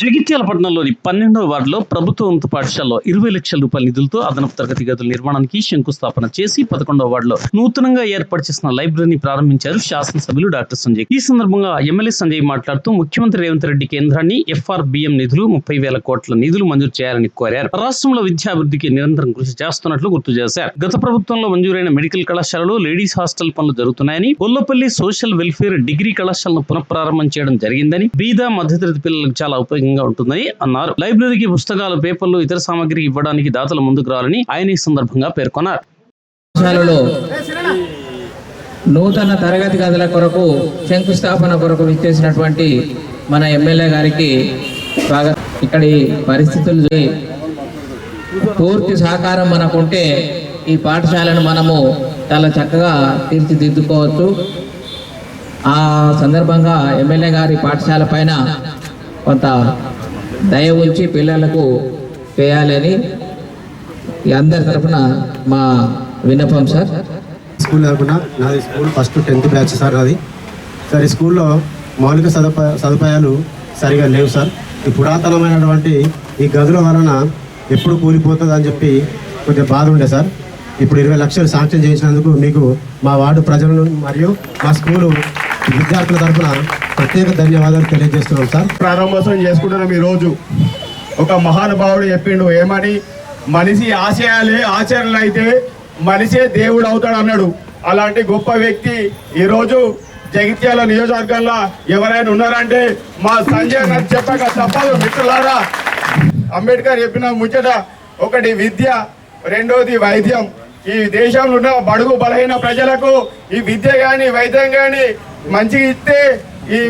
జగిత్యాల పట్టణంలోని పన్నెండవ వార్డులో ప్రభుత్వ ఉన్నత పాఠశాలలో ఇరవై లక్షల రూపాయల నిధులతో అదనపు తరగతి గదుల నిర్మాణానికి శంకుస్థాపన చేసి పదకొండవ వార్డులో నూతనంగా ఏర్పాటు చేసిన లైబ్రరీని ప్రారంభించారు శాసనసభ్యులు డాక్టర్ సంజయ్. ఈ సందర్భంగా ఎమ్మెల్యే సంజయ్ మాట్లాడుతూ ముఖ్యమంత్రి రేవంత్ రెడ్డి కేంద్రాన్ని ఎఫ్ఆర్బిఎం నిధులు ముప్పై వేల కోట్ల నిధులు మంజూరు చేయాలని కోరారు. రాష్ట్రంలో విద్యాభివృద్ధికి నిరంతరం కృషి చేస్తున్నట్లు గుర్తు చేశారు. గత ప్రభుత్వంలో మంజూరైన మెడికల్ కళాశాలలో లేడీస్ హాస్టల్ పనులు జరుగుతున్నాయని గొల్లపల్లి సోషల్ వెల్ఫేర్ డిగ్రీ కళాశాలను పునఃప్రారంభం చేయడం జరిగిందని బీద మధ్యతరగతి పిల్లలకు చాలా ఉపయోగం ఉపయోగంగా ఉంటుందని అన్నారు. లైబ్రరీకి పుస్తకాలు పేపర్లు ఇతర సామాగ్రి ఇవ్వడానికి దాతలు ముందుకు రావాలని ఆయన ఈ సందర్భంగా పేర్కొన్నారు. పాఠశాలలో నూతన తరగతి గదుల కొరకు శంకుస్థాపన కొరకు విచ్చేసినటువంటి మన ఎమ్మెల్యే గారికి స్వాగతం. ఇక్కడి పరిస్థితులు పూర్తి సహకారం మనకుంటే ఈ పాఠశాలను మనము చాలా చక్కగా తీర్చిదిద్దుకోవచ్చు. ఆ సందర్భంగా ఎమ్మెల్యే గారి పాఠశాల పైన కొంత దయ ఉంచి పిల్లలకు చేయాలని అందరి తరఫున మా విన్నపం సార్. స్కూల్ తరపున నాది school first tenth batch sir నాది. సార్ ఈ స్కూల్లో మౌలిక సదుపాయ సదుపాయాలు సరిగా లేవు సార్. ఈ పురాతనమైనటువంటి ఈ గదుల వలన ఎప్పుడు కూలిపోతుంది అని చెప్పి కొంచెం బాధ ఉండే సార్. ఇప్పుడు ఇరవై లక్షలు శాంక్షన్ చేసినందుకు మీకు మా వార్డు ప్రజలను మరియు మా స్కూలు విద్యార్థుల తరపున ప్రత్యేక ధన్యవాదాలు తెలియజేస్తున్నాం సార్. ప్రారంభోత్సవం చేసుకుంటున్నాం ఈరోజు ఒక మహానుభావుడు చెప్పిండు ఏమని? మనిషి ఆశయాలే ఆచరణలు అయితే మనిషే దేవుడు అవుతాడు అన్నాడు. అలాంటి గొప్ప వ్యక్తి ఈరోజు జగిత్యాల నియోజకవర్గంలో ఎవరైనా ఉన్నారంటే మా సంజయ్ నాకు చెప్పక తప్పదు మిత్రులారా. అంబేద్కర్ చెప్పిన ముచ్చట ఒకటి విద్య రెండోది వైద్యం. ఈ దేశంలో ఉన్న బడుగు బలహీన ప్రజలకు ఈ విద్య కానీ వైద్యం కానీ మంచిగా ఇస్తే ఈ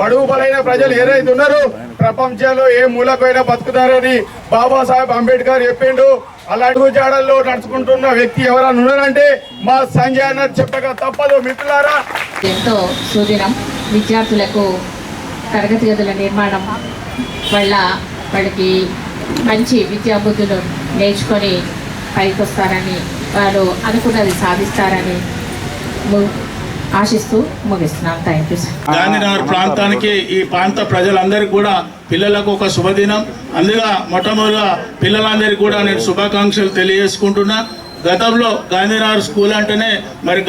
బడుగు బలైన ప్రజలు ఏదైతే ఉన్నారో ప్రపంచంలో ఏ మూలకైనా బతుకుతారని బాబాసాహెబ్ అంబేద్కర్ చెప్పిండు. అలాంటి జాడల్లో నడుచుకుంటున్న వ్యక్తి ఎవరైనా ఉన్నారంటే మా సంజయ్ అన్న చెప్పక తప్పదు మిత్రులారా. ఎంతో సుదినం విద్యార్థులకు తరగతి గదుల నిర్మాణం వల్ల వాళ్ళకి మంచి విద్యాబుద్ధులు నేర్చుకొని పైకి వస్తారని వారు అనుకున్నది సాధిస్తారని ఆశిస్తూ ముగిస్తున్నాం. థ్యాంక్ యూ సార్ గాంధీనగర్ ప్రాంతానికి ఈ ప్రాంత ప్రజలందరికీ కూడా పిల్లలకు ఒక శుభదినం. అందుగా మొట్టమొదటిగా పిల్లలందరికీ కూడా నేను శుభాకాంక్షలు తెలియజేసుకుంటున్నా. గతంలో గాంధీనగర్ స్కూల్ అంటేనే మరి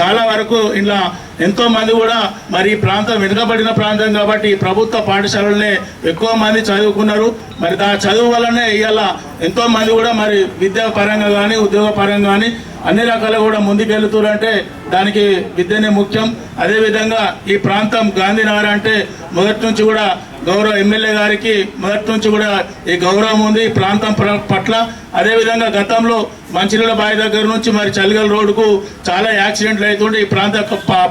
చాలా వరకు ఇలా ఎంతో మంది కూడా మరి ఈ ప్రాంతం వెనుకబడిన ప్రాంతం కాబట్టి ఈ ప్రభుత్వ పాఠశాలలనే ఎక్కువ మంది చదువుకున్నారు. మరి ఆ చదువు వల్లనే ఇవాళ ఎంతో మంది కూడా మరి విద్యా పరంగా కానీ ఉద్యోగ పరంగా కానీ అన్ని రకాలు కూడా ముందుకెళ్తురంటే దానికి విద్యనే ముఖ్యం. అదేవిధంగా ఈ ప్రాంతం గాంధీనగర్ అంటే మొదటి నుంచి కూడా గౌరవ ఎమ్మెల్యే గారికి మొదటి నుంచి కూడా ఈ గౌరవం ఉంది ఈ ప్రాంతం పట్ల. అదేవిధంగా గతంలో మంచినీళ్ళ బావి దగ్గర నుంచి మరి చలిగల్ రోడ్డుకు చాలా యాక్సిడెంట్లు అవుతుండే ఈ ప్రాంత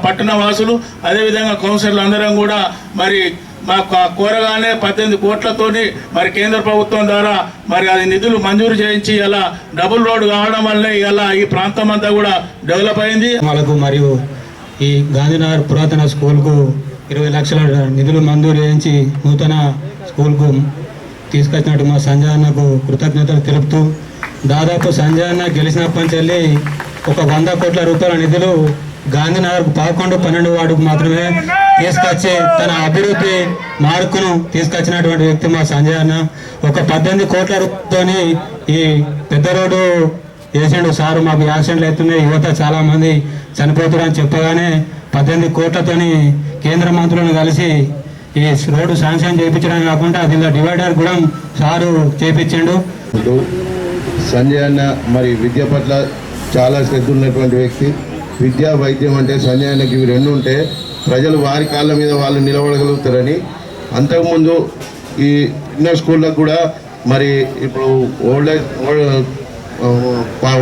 పట్టణ వాసులు. అదేవిధంగా కౌన్సిలర్లు అందరం కూడా మరి మా కోరగానే పద్దెనిమిది కోట్లతోని మరి కేంద్ర ప్రభుత్వం ద్వారా మరి అది నిధులు మంజూరు చేయించి ఇలా డబుల్ రోడ్ కావడం వల్లే ఇలా ఈ ప్రాంతం అంతా కూడా డెవలప్ అయింది. వాళ్ళకు మరియు ఈ గాంధీనగర్ పురాతన స్కూల్కు ఇరవై లక్షల నిధులు మంజూరు చేయించి నూతన స్కూల్కు తీసుకొచ్చినట్టు మా సంజయ్ అన్నకు కృతజ్ఞతలు తెలుపుతూ దాదాపు సంజయ్ అన్న గెలిచినప్పటి నుంచి ఒక వంద కోట్ల రూపాయల నిధులు గాంధీనగర్ పదకొండు పన్నెండు వార్డుకు మాత్రమే తీసుకొచ్చి తన అభివృద్ధి మార్కును తీసుకొచ్చినటువంటి వ్యక్తి మా సంజయ్ అన్న. ఒక పద్దెనిమిది కోట్ల రూపాయలతోని ఈ పెద్ద రోడ్డు వేసిండు. సారు మాకు యాక్సిడెంట్లు అవుతున్నాయి. యువత చాలామంది చనిపోతున్నారు అని చెప్పగానే పద్దెనిమిది కోట్లతోని కేంద్ర మంత్రులను కలిసి ఈ రోడ్డు శాంక్షన్ చేయించడం కాకుండా దీనిలో డివైడర్ కూడా సారు చేపించిండు సంజయ్ అన్న మరి విద్య పట్ల చాలా శ్రద్ధ ఉన్నటువంటి వ్యక్తి. విద్య వైద్యం అంటే సంజయ్ ఇవి రెండు ఉంటే ప్రజలు వారి కాళ్ళ మీద వాళ్ళు నిలబడగలుగుతారని. అంతకుముందు ఈ ఇన్నర్ స్కూళ్ళకు కూడా మరి ఇప్పుడు ఓల్డ్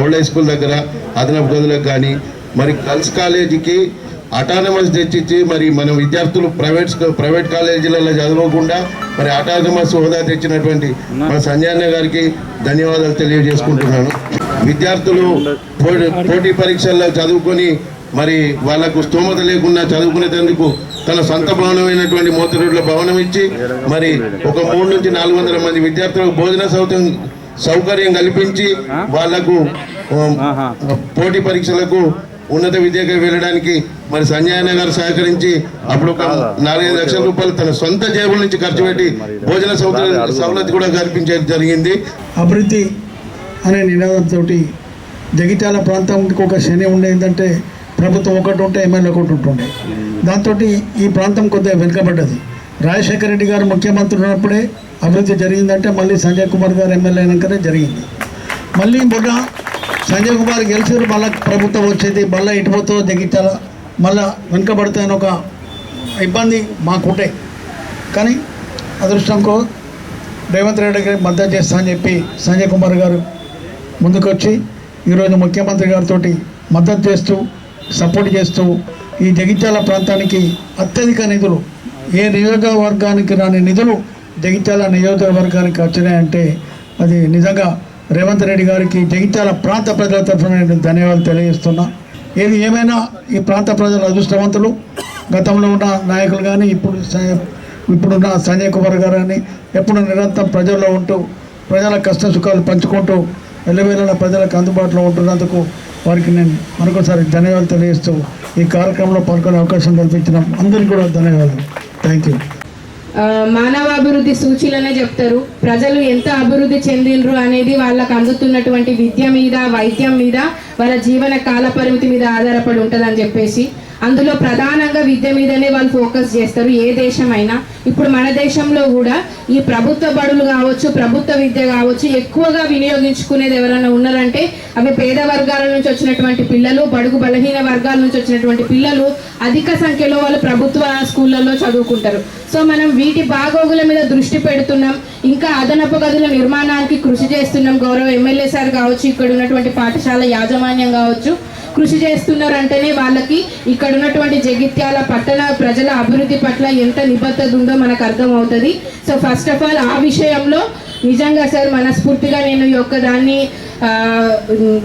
ఓల్డ్ హై స్కూల్ దగ్గర అదనపు గదులకు కానీ మరి గర్ల్స్ కాలేజీకి అటానమస్ తెచ్చిచ్చి మరి మన విద్యార్థులు ప్రైవేట్ ప్రైవేట్ కాలేజీలలో చదవకుండా మరి అటానమస్ హోదా తెచ్చినటువంటి మన సంజయ్ అన్న గారికి ధన్యవాదాలు తెలియజేసుకుంటున్నాను. విద్యార్థులు పోటీ పరీక్షల్లో చదువుకొని మరి వాళ్ళకు స్తోమత లేకుండా చదువుకునేందుకు తన సొంత భవనమైనటువంటి మోతరోడ్ల భవనం ఇచ్చి మరి ఒక మూడు నుంచి నాలుగు వందల మంది విద్యార్థులకు భోజన సౌకర్యం సౌకర్యం కల్పించి వాళ్ళకు పోటీ పరీక్షలకు ఉన్నత విద్యకు వెళ్ళడానికి మరి సంజయ్ అన్న గారు సహకరించి అప్పుడు ఒక నాలుగైదు లక్షల రూపాయలు తన సొంత జేబుల నుంచి ఖర్చు పెట్టి భోజన సౌకర్య సవలతి కూడా కల్పించడం జరిగింది. అభివృద్ధి అనే నినాదంతో జగిత్యాల ప్రాంతానికి ఒక శని ఉండే ఏంటంటే ప్రభుత్వం ఒకటి ఉంటే ఎమ్మెల్యే ఒకటి ఉంటుండే. దాంతో ఈ ప్రాంతం కొద్దిగా వెనుకబడ్డది. రాజశేఖర రెడ్డి గారు ముఖ్యమంత్రి ఉన్నప్పుడే అభివృద్ధి జరిగిందంటే మళ్ళీ సంజయ్ కుమార్ గారు ఎమ్మెల్యే అయినాకనే జరిగింది. మళ్ళీ మొన్న సంజయ్ కుమార్ గెలిచారు మళ్ళీ ప్రభుత్వం వచ్చేది మళ్ళీ ఇటుపోతో జగిత్యాల మళ్ళా వెనుకబడితే ఒక ఇబ్బంది మాకుంటే. కానీ అదృష్టంకో రేవంత్ రెడ్డి గారికి మద్దతు చేస్తా అని చెప్పి సంజయ్ కుమార్ గారు ముందుకొచ్చి ఈరోజు ముఖ్యమంత్రి గారితో మద్దతు చేస్తూ సపోర్ట్ చేస్తూ ఈ జగిత్యాల ప్రాంతానికి అత్యధిక నిధులు ఏ నియోజకవర్గానికి రాని నిధులు జగిత్యాల నియోజకవర్గానికి వచ్చినాయంటే అది నిజంగా రేవంత్ రెడ్డి గారికి జగిత్యాల ప్రాంత ప్రజల తరఫున నేను ధన్యవాదాలు తెలియజేస్తున్నా. ఏది ఏమైనా ఈ ప్రాంత ప్రజలు అదృష్టవంతులు గతంలో ఉన్న నాయకులు కానీ ఇప్పుడు ఇప్పుడున్న సంజయ్ కుమార్ గారు కానీ ఎప్పుడు నిరంతరం ప్రజల్లో ఉంటూ ప్రజల కష్ట సుఖాలు పంచుకుంటూ ఎల్లవేళ ప్రజలకు అందుబాటులో ఉంటున్నందుకు వారికి నేను మరొకసారి ధన్యవాదాలు తెలియజేస్తూ ఈ కార్యక్రమంలో పాల్గొనే అవకాశం కల్పించిన అందరికీ కూడా ధన్యవాదాలు. థ్యాంక్ యూ మానవాభివృద్ధి సూచీలనే చెప్తారు. ప్రజలు ఎంత అభివృద్ధి చెందినరు అనేది వాళ్ళకు అందుతున్నటువంటి విద్య మీద వైద్యం మీద వాళ్ళ జీవన కాల పరిమితి మీద ఆధారపడి ఉంటుందని చెప్పేసి అందులో ప్రధానంగా విద్య మీదనే వాళ్ళు ఫోకస్ చేస్తారు ఏ దేశమైనా. ఇప్పుడు మన దేశంలో కూడా ఈ ప్రభుత్వ బడులు కావచ్చు ప్రభుత్వ విద్య కావచ్చు ఎక్కువగా వినియోగించుకునేది ఎవరైనా ఉన్నారంటే అవి పేద వర్గాల నుంచి వచ్చినటువంటి పిల్లలు బడుగు బలహీన వర్గాల నుంచి వచ్చినటువంటి పిల్లలు అధిక సంఖ్యలో వాళ్ళు ప్రభుత్వ స్కూళ్ళల్లో చదువుకుంటారు. సో మనం వీటి బాగోగుల మీద దృష్టి పెడుతున్నాం. ఇంకా అదనపు గదుల నిర్మాణానికి కృషి చేస్తున్నాం. గౌరవ ఎమ్మెల్యే సార్ కావచ్చు ఇక్కడ ఉన్నటువంటి పాఠశాల యాజమాన్యం కావచ్చు. కృషి చేస్తున్నారు అంటేనే వాళ్ళకి ఇక్కడ ఉన్నటువంటి జగిత్యాల పట్టణ ప్రజల అభివృద్ధి పట్ల ఎంత నిబద్ధత ఉందో మనకు అర్థమవుతుంది. సో ఫస్ట్ ఆఫ్ ఆల్ ఆ విషయంలో నిజంగా సార్ మనస్ఫూర్తిగా నేను ఈ యొక్క దాన్ని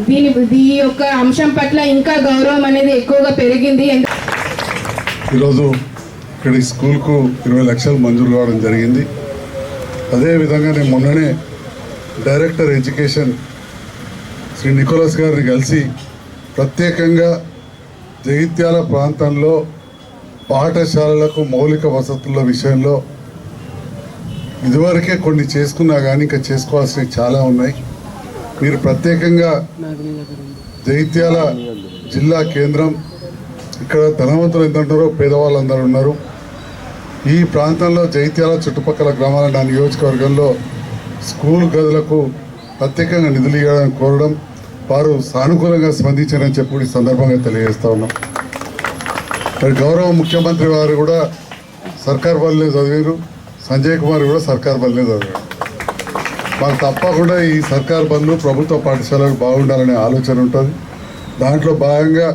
దీని ఈ యొక్క అంశం పట్ల ఇంకా గౌరవం అనేది ఎక్కువగా పెరిగింది. ఈరోజు ఇక్కడ ఈ స్కూల్కు ఇరవై లక్షలు మంజూరు కావడం జరిగింది. అదేవిధంగా నేను మొన్ననే డైరెక్టర్ ఎడ్యుకేషన్ శ్రీ నికోలస్ గారిని కలిసి ప్రత్యేకంగా జగిత్యాల ప్రాంతంలో పాఠశాలలకు మౌలిక వసతుల విషయంలో ఇదివరకే కొన్ని చేసుకున్నా కానీ ఇంకా చేసుకోవాల్సినవి చాలా ఉన్నాయి. మీరు ప్రత్యేకంగా జగిత్యాల జిల్లా కేంద్రం ఇక్కడ ధనవంతులు ఎంత ఉంటారో పేదవాళ్ళు అందరూ ఉన్నారు. ఈ ప్రాంతంలో జైత్యాల చుట్టుపక్కల గ్రామాల నా నియోజకవర్గంలో స్కూల్ గదులకు ప్రత్యేకంగా నిధులు ఇవ్వడానికి కోరడం వారు సానుకూలంగా స్పందించారని చెప్పి ఈ సందర్భంగా తెలియజేస్తా ఉన్నాం. మరి గౌరవ ముఖ్యమంత్రి వారు కూడా సర్కార్ బల్లే చదివారు సంజయ్ కుమార్ కూడా సర్కార్ బల్లే చదివారు. మాకు తప్పకుండా ఈ సర్కార్ బంధు ప్రభుత్వ పాఠశాలలు బాగుండాలనే ఆలోచన ఉంటుంది. దాంట్లో భాగంగా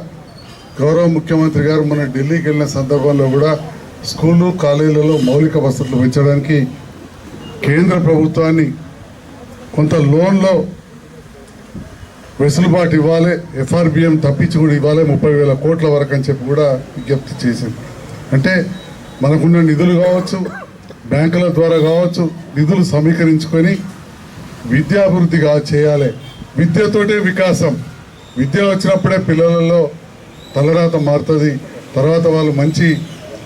గౌరవ ముఖ్యమంత్రి గారు మన ఢిల్లీకి వెళ్ళిన సందర్భంలో కూడా స్కూళ్ళు కాలేజీలలో మౌలిక వసతులు పెంచడానికి కేంద్ర ప్రభుత్వాన్ని కొంత లోన్లో వెసులుబాటు ఇవ్వాలి ఎఫ్ఆర్బిఎం తప్పించి కూడా ఇవ్వాలి ముప్పై వేల కోట్ల వరకు అని చెప్పి కూడా విజ్ఞప్తి చేసింది. అంటే మనకున్న నిధులు కావచ్చు బ్యాంకుల ద్వారా కావచ్చు నిధులు సమీకరించుకొని విద్యాభివృద్ధి చేయాలి. విద్యతోటే వికాసం. విద్య వచ్చినప్పుడే పిల్లలలో తలరాత మారుతుంది. తర్వాత వాళ్ళు మంచి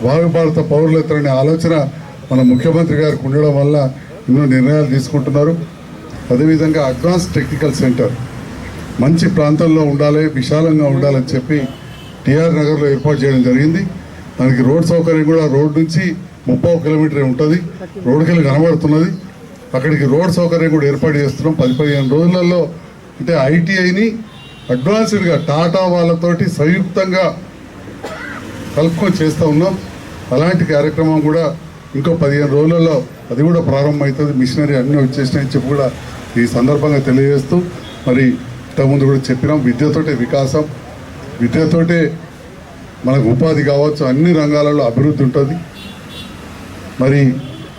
భావి భారత పౌరులవుతారనే ఆలోచన మన ముఖ్యమంత్రి గారికి ఉండడం వల్ల ఎన్నో నిర్ణయాలు తీసుకుంటున్నారు. అదేవిధంగా అడ్వాన్స్ టెక్నికల్ సెంటర్. మంచి ప్రాంతంలో ఉండాలి విశాలంగా ఉండాలని చెప్పి టిఆర్ నగర్లో ఏర్పాటు చేయడం జరిగింది. దానికి రోడ్ సౌకర్యం కూడా రోడ్ నుంచి ముప్పై కిలోమీటర్ ఉంటుంది. రోడ్డుకెళ్ళి కనబడుతున్నది. అక్కడికి రోడ్ సౌకర్యం కూడా ఏర్పాటు చేస్తున్నాం. పది పదిహేను రోజులలో అంటే ఐటీఐని అడ్వాన్స్డ్గా టాటా వాళ్ళతోటి సంయుక్తంగా కలుపుకొని చేస్తూ ఉన్నాం. అలాంటి కార్యక్రమం కూడా ఇంకో పదిహేను రోజులలో అది కూడా ప్రారంభమవుతుంది. మిషనరీ అన్నీ వచ్చేసినాయని చెప్పి కూడా ఈ సందర్భంగా తెలియజేస్తూ మరి ఇంతకుముందు కూడా చెప్పినాం విద్యతోటే వికాసం విద్యతోటే మనకు ఉపాధి కావచ్చు అన్ని రంగాలలో అభివృద్ధి ఉంటుంది. మరి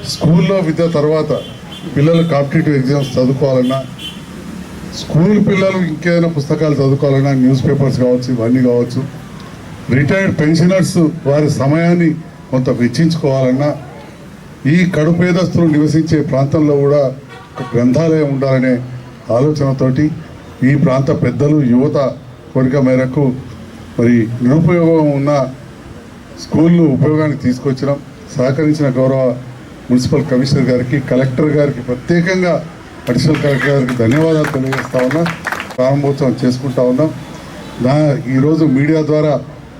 స్కూల్లో విద్య తర్వాత పిల్లలు కాంపిటేటివ్ ఎగ్జామ్స్ చదువుకోవాలన్నా స్కూల్ పిల్లలు ఇంకేదైనా పుస్తకాలు చదువుకోవాలన్నా న్యూస్ పేపర్స్ కావచ్చు ఇవన్నీ కావచ్చు రిటైర్డ్ పెన్షనర్స్ వారి సమయాన్ని కొంత వెచ్చించుకోవాలన్నా ఈ కడుపేదస్తులు నివసించే ప్రాంతంలో కూడా ఒక గ్రంథాలయం ఉండాలనే ఆలోచనతోటి ఈ ప్రాంత పెద్దలు యువత కోరిక మేరకు మరి నిరుపయోగం ఉన్న స్కూళ్ళు ఉపయోగానికి తీసుకొచ్చినాం. సహకరించిన గౌరవ మున్సిపల్ కమిషనర్ గారికి కలెక్టర్ గారికి ప్రత్యేకంగా అడిషనల్ కలెక్టర్ గారికి ధన్యవాదాలు తెలియజేస్తా ఉన్నా ప్రారంభోత్సవం చేసుకుంటా ఉన్నాం. నా ఈరోజు మీడియా ద్వారా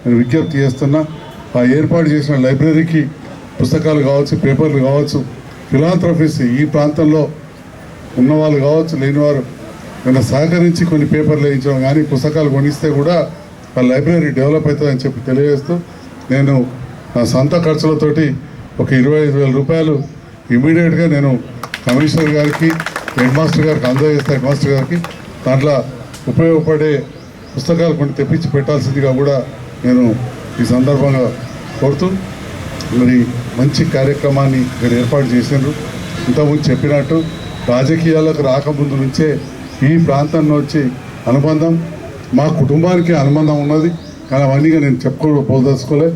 నేను విజ్ఞప్తి చేస్తున్నా ఆ ఏర్పాటు చేసిన లైబ్రరీకి పుస్తకాలు కావచ్చు పేపర్లు కావచ్చు ఫిలాంథ్రఫీస్ ఈ ప్రాంతంలో ఉన్నవాళ్ళు కావచ్చు లేనివారు ఏమైనా సహకరించి కొన్ని పేపర్లు వేయించడం కానీ పుస్తకాలు కొనిస్తే కూడా ఆ లైబ్రరీ డెవలప్ అవుతుందని చెప్పి తెలియజేస్తూ నేను నా సొంత ఖర్చులతోటి ఒక ఇరవై ఐదు వేల రూపాయలు ఇమీడియట్గా నేను కమిషనర్ గారికి హెడ్ మాస్టర్ గారికి అందజేస్తా హెడ్ మాస్టర్ గారికి దాంట్లో ఉపయోగపడే పుస్తకాలు కొన్ని తెప్పించి పెట్టాల్సిందిగా కూడా నేను ఈ సందర్భంగా కోరుతూ మరి మంచి కార్యక్రమాన్ని ఇక్కడ ఏర్పాటు చేసిండ్రు ఇంతకుముందు చెప్పినట్టు రాజకీయాలకు రాకముందు నుంచే ఈ ప్రాంతంలో వచ్చి అనుబంధం మా కుటుంబానికి అనుబంధం ఉన్నది. కానీ అవన్నీ నేను చెప్పుకోపోదలుచుకోలే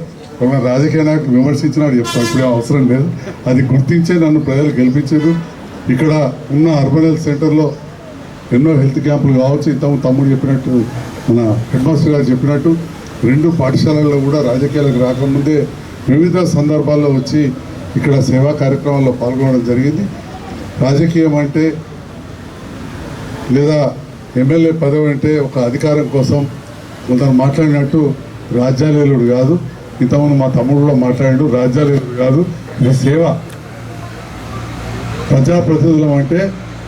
ఒక రాజకీయ నాయకులు విమర్శించిన చెప్తాను అవసరం లేదు. అది గుర్తించే నన్ను ప్రజలు గెలిపించారు. ఇక్కడ ఉన్న అర్బన్ హెల్త్ సెంటర్లో ఎన్నో హెల్త్ క్యాంపులు కావచ్చు. ఇంతకుముందు తమ్ముడు చెప్పినట్టు మన హెడ్ మాస్టర్ గారు చెప్పినట్టు రెండు పాఠశాలల్లో కూడా రాజకీయాలకు రాకముందే వివిధ సందర్భాల్లో వచ్చి ఇక్కడ సేవా కార్యక్రమాల్లో పాల్గొనడం జరిగింది. రాజకీయం అంటే లేదా ఎమ్మెల్యే పదవి అంటే ఒక అధికారం కోసం కొందరు మాట్లాడినట్టు రాజ్యాలేలుడు కాదు. ఇంతకుముందు మా తమ్ముడు కూడా మాట్లాడాడు రాజ్యాలేలుడు కాదు. ఇది సేవ. ప్రజాప్రతినిధులం అంటే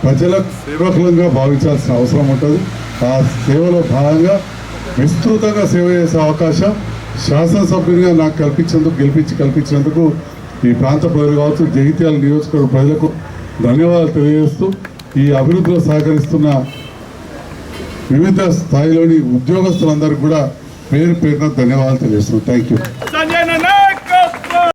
ప్రజలకు సేవకులంగా భావించాల్సిన అవసరం ఉంటుంది. ఆ సేవలో భాగంగా విస్తృతంగా సేవ చేసే అవకాశం శాసనసభ్యునిగా నాకు కల్పించేందుకు గెలిపించి కల్పించినందుకు ఈ ప్రాంత ప్రజలు కావచ్చు జగిత్యాల నియోజకవర్గ ప్రజలకు ధన్యవాదాలు తెలియజేస్తూ ఈ అభివృద్ధిలో సహకరిస్తున్న వివిధ స్థాయిలోని ఉద్యోగస్తులందరికీ కూడా పేరు పేరున ధన్యవాదాలు తెలియజేస్తున్నాను థ్యాంక్ యూ